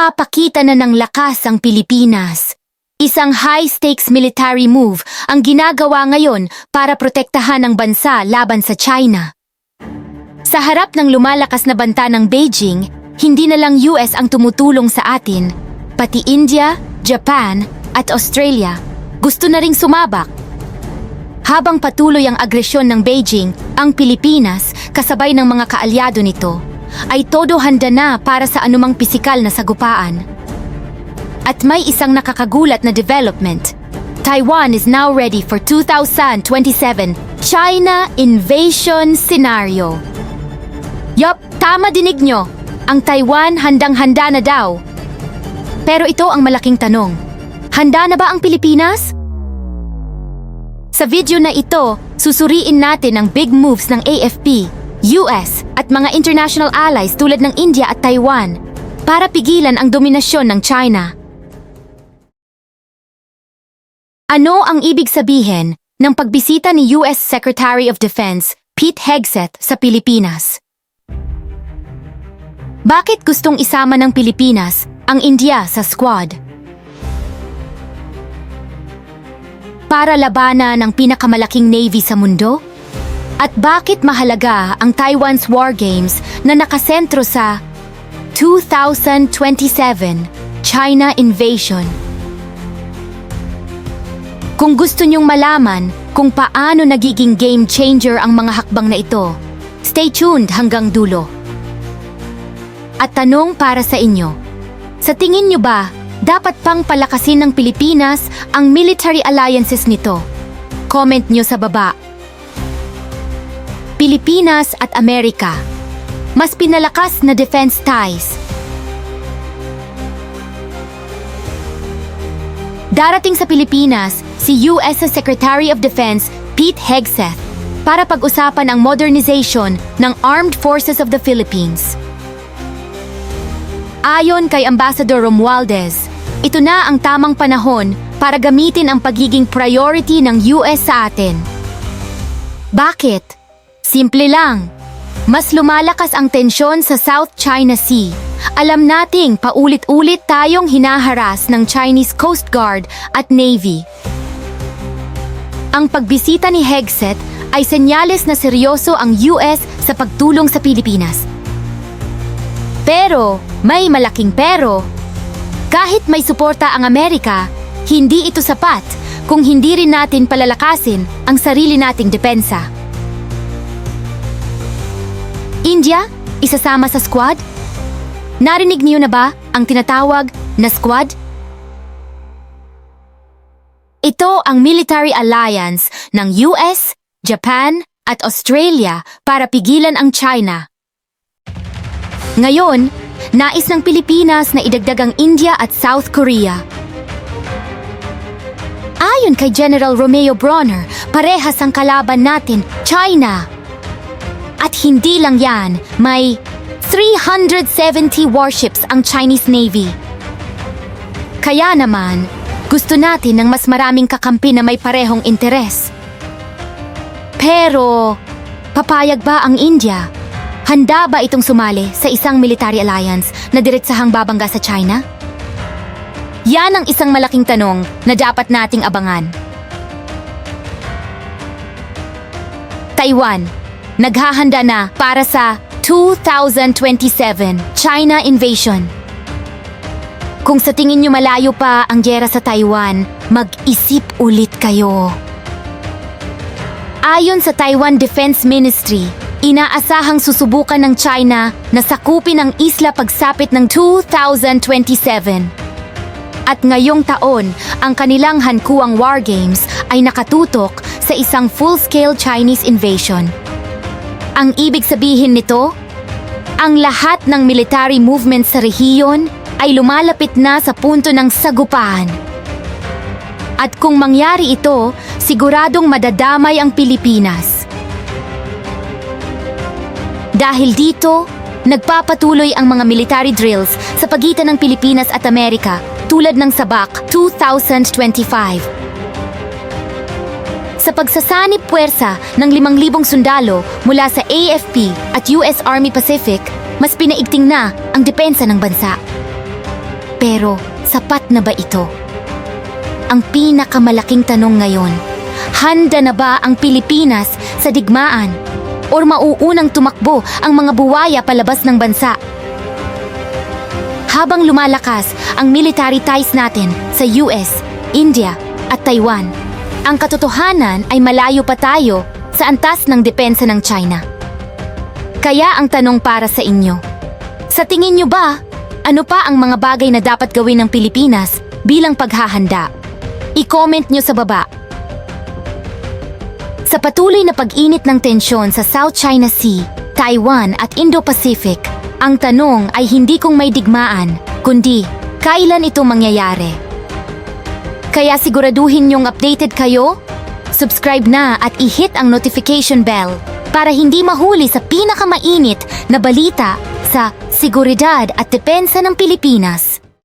Nagpapakita na ng lakas ang Pilipinas. Isang high-stakes military move ang ginagawa ngayon para protektahan ang bansa laban sa China. Sa harap ng lumalakas na banta ng Beijing, hindi na lang US ang tumutulong sa atin, pati India, Japan at Australia gusto na ring sumabak. Habang patuloy ang agresyon ng Beijing, ang Pilipinas, kasabay ng mga kaalyado nito, ay todo handa na para sa anumang pisikal na sagupaan. At may isang nakakagulat na development. Taiwan is now ready for 2027 China Invasion Scenario. Yup, tama dinig nyo. Ang Taiwan handang-handa na daw. Pero ito ang malaking tanong. Handa na ba ang Pilipinas? Sa video na ito, susuriin natin ang big moves ng AFP, US at mga international allies tulad ng India at Taiwan para pigilan ang dominasyon ng China. Ano ang ibig sabihin ng pagbisita ni US Secretary of Defense Pete Hegseth sa Pilipinas? Bakit gustong isama ng Pilipinas ang India sa squad? Para labanan ang pinakamalaking navy sa mundo? At bakit mahalaga ang Taiwan's War Games na nakasentro sa 2027 China Invasion? Kung gusto nyong malaman kung paano nagiging game changer ang mga hakbang na ito, stay tuned hanggang dulo. At tanong para sa inyo, sa tingin nyo ba dapat pang palakasin ng Pilipinas ang military alliances nito? Comment nyo sa baba. Pilipinas at Amerika. Mas pinalakas na defense ties. Darating sa Pilipinas si US Secretary of Defense Pete Hegseth para pag-usapan ang modernization ng Armed Forces of the Philippines. Ayon kay Ambassador Romualdez, ito na ang tamang panahon para gamitin ang pagiging priority ng US sa atin. Bakit? Simple lang. Mas lumalakas ang tensyon sa South China Sea. Alam nating paulit-ulit tayong hinaharas ng Chinese Coast Guard at Navy. Ang pagbisita ni Hegseth ay senyales na seryoso ang US sa pagtulong sa Pilipinas. Pero, may malaking pero. Kahit may suporta ang Amerika, hindi ito sapat kung hindi rin natin palalakasin ang sarili nating depensa. India, isasama sa squad? Narinig niyo na ba ang tinatawag na squad? Ito ang military alliance ng US, Japan at Australia para pigilan ang China. Ngayon, nais ng Pilipinas na idagdag ang India at South Korea. Ayon kay General Romeo Bronner, parehas ang kalaban natin, China. At hindi lang yan, may 370 warships ang Chinese Navy. Kaya naman, gusto natin ng mas maraming kakampi na may parehong interes. Pero, papayag ba ang India? Handa ba itong sumali sa isang military alliance na diretsahang babangga sa China? Yan ang isang malaking tanong na dapat nating abangan. Taiwan, naghahanda na para sa 2027 China Invasion. Kung sa tingin nyo malayo pa ang gera sa Taiwan, mag-isip ulit kayo. Ayon sa Taiwan Defense Ministry, inaasahang susubukan ng China na sakupin ang isla pagsapit ng 2027. At ngayong taon, ang kanilang hankuang war games ay nakatutok sa isang full-scale Chinese invasion. Ang ibig sabihin nito, ang lahat ng military movement sa rehiyon ay lumalapit na sa punto ng sagupaan. At kung mangyari ito, siguradong madadamay ang Pilipinas. Dahil dito, nagpapatuloy ang mga military drills sa pagitan ng Pilipinas at Amerika tulad ng Sabak 2025. Sa pagsasanib puwersa ng 5,000 sundalo mula sa AFP at US Army Pacific, mas pinaigting na ang depensa ng bansa. Pero sapat na ba ito? Ang pinakamalaking tanong ngayon, handa na ba ang Pilipinas sa digmaan? Or mauunang tumakbo ang mga buwaya palabas ng bansa? Habang lumalakas ang military ties natin sa US, India at Taiwan, ang katotohanan ay malayo pa tayo sa antas ng depensa ng China. Kaya ang tanong para sa inyo, sa tingin nyo ba, ano pa ang mga bagay na dapat gawin ng Pilipinas bilang paghahanda? I-comment nyo sa baba. Sa patuloy na pag-init ng tensyon sa South China Sea, Taiwan at Indo-Pacific, ang tanong ay hindi kung may digmaan, kundi kailan ito mangyayari. Kaya siguraduhin niyong updated kayo, subscribe na at i-hit ang notification bell para hindi mahuli sa pinakamainit na balita sa seguridad at depensa ng Pilipinas.